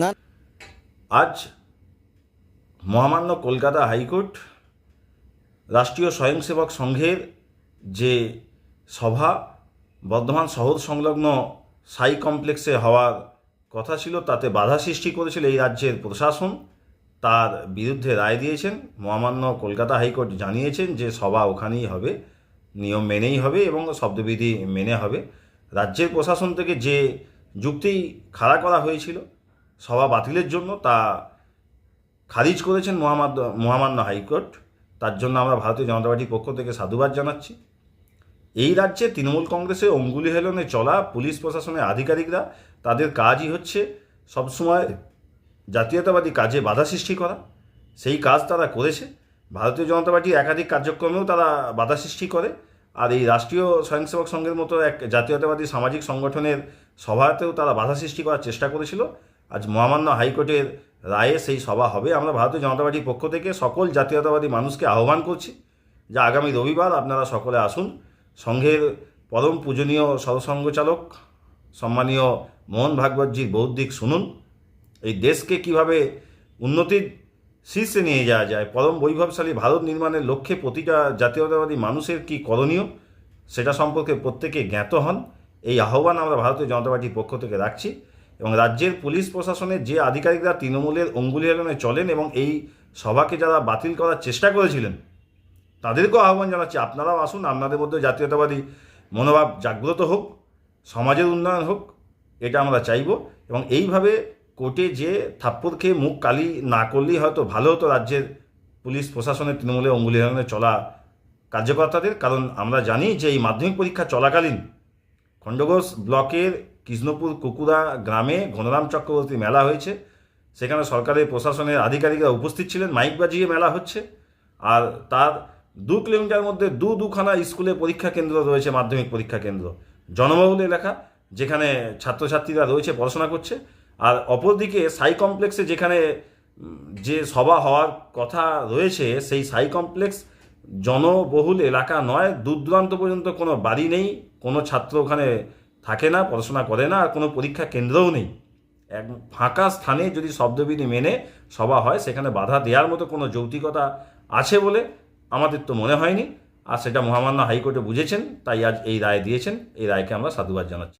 না। আজ মহামান্য কলকাতা হাইকোর্ট রাষ্ট্রীয় স্বয়ংসেবক সংঘের যে সভা, বর্ধমান শহর সংলগ্ন সাই কমপ্লেক্সে হওয়ার কথা ছিল, তাতে বাধা সৃষ্টি করেছিল এই রাজ্যের প্রশাসন। তার বিরুদ্ধে রায় দিয়েছেন। মহামান্য কলকাতা হাইকোর্ট জানিয়েছেন যে সভা ওখানেই হবে, নিয়ম মেনেই হবে এবং শব্দবিধি মেনে হবে। রাজ্যের প্রশাসন থেকে যে যুক্তি খাড়া করা হয়েছিল সভা বাতিলের জন্য তা খারিজ করেছেন মহামান্য মহামান্য হাইকোর্ট। তার জন্য আমরা ভারতীয় জনতা পার্টির পক্ষ থেকে সাধুবাদ জানাচ্ছি। এই রাজ্যে তৃণমূল কংগ্রেসে অঙ্গুলি হেলনে চলা পুলিশ প্রশাসনের আধিকারিকরা, তাদের কাজই হচ্ছে সবসময় জাতীয়তাবাদী কাজে বাধা সৃষ্টি করা। সেই কাজ তারা করেছে। ভারতীয় জনতা পার্টির একাধিক কার্যক্রমেও তারা বাধা সৃষ্টি করে। আর এই রাষ্ট্রীয় স্বয়ংসেবক সংঘের মতো এক জাতীয়তাবাদী সামাজিক সংগঠনের সভাতেও তারা বাধা সৃষ্টি করার চেষ্টা করেছিল। আজ মহামান্য হাইকোর্টের রায়ে সেই সভা হবে। আমরা ভারতীয় জনতা পার্টির পক্ষ থেকে সকল জাতীয়তাবাদী মানুষকে আহ্বান করছি যে আগামী রবিবার আপনারা সকলে আসুন। সংঘের পরম পূজনীয় সরসংঘচালক সম্মানীয় মোহন ভাগবতজির বৌদ্ধিক শুনুন। এই দেশকে কীভাবে উন্নতির শীর্ষে নিয়ে যাওয়া যায়, পরম বৈভবশালী ভারত নির্মাণের লক্ষ্যে প্রতিটা জাতীয়তাবাদী মানুষের কি করণীয়, সেটা সম্পর্কে প্রত্যেকে জ্ঞাত হন। এই আহ্বান আমরা ভারতীয় জনতা পার্টির পক্ষ থেকে রাখছি। এবং রাজ্যের পুলিশ প্রশাসনের যে আধিকারিকরা তৃণমূলের অঙ্গুলি হেলনে চলেন এবং এই সভাকে যারা বাতিল করার চেষ্টা করেছিলেন, তাদেরকেও আহ্বান জানাচ্ছি, আপনারাও আসুন, আপনাদের মধ্যে জাতীয়তাবাদী মনোভাব জাগ্রত হোক, সমাজের উন্নয়ন হোক, এটা আমরা চাইব এবং এইভাবে কোর্টে যে থাপ্পড় খেয়ে মুখ কালি না করলেই হয়তো ভালো হতো রাজ্যের পুলিশ প্রশাসনের তৃণমূলে অঙ্গুলি হেলনে চলা কার্যকর্তাদের, কারণ আমরা জানি যে এই মাধ্যমিক পরীক্ষা চলাকালীন খণ্ডঘোষ ব্লকের কৃষ্ণপুর কুকুরা গ্রামে ঘনরাম চক্রবর্তী মেলা হয়েছে। সেখানে সরকারের প্রশাসনের আধিকারিকরা উপস্থিত ছিলেন, মাইক বাজিয়ে মেলা হচ্ছে। আর তার দু কিলোমিটার মধ্যে দু দুখানা স্কুলে পরীক্ষা কেন্দ্র রয়েছে, মাধ্যমিক পরীক্ষা কেন্দ্র। জনবহুল এলাকা, যেখানে ছাত্রছাত্রীরা রয়েছে, পড়াশোনা করছে। আর অপরদিকে সাই কমপ্লেক্সে যেখানে যে সভা হওয়ার কথা রয়েছে, সেই সাই কমপ্লেক্স জনবহুল এলাকা নয় দূর দূরান্ত পর্যন্ত কোনো বাড়ি নেই, কোনো ছাত্র ওখানে থাকে না, পড়াশোনা করে না, আর কোনো পরীক্ষা কেন্দ্রও নেই। এক ফাঁকা স্থানে যদি শব্দবিধি মেনে সভা হয়, সেখানে বাধা দেওয়ার মতো কোনো যৌক্তিকতা আছে বলে আমাদের তো মনে হয়নি। আর সেটা মহামান্য হাইকোর্টে বুঝেছেন, তাই আজ এই রায় দিয়েছেন। এই রায়কে আমরা সাধুবাদ জানাচ্ছি।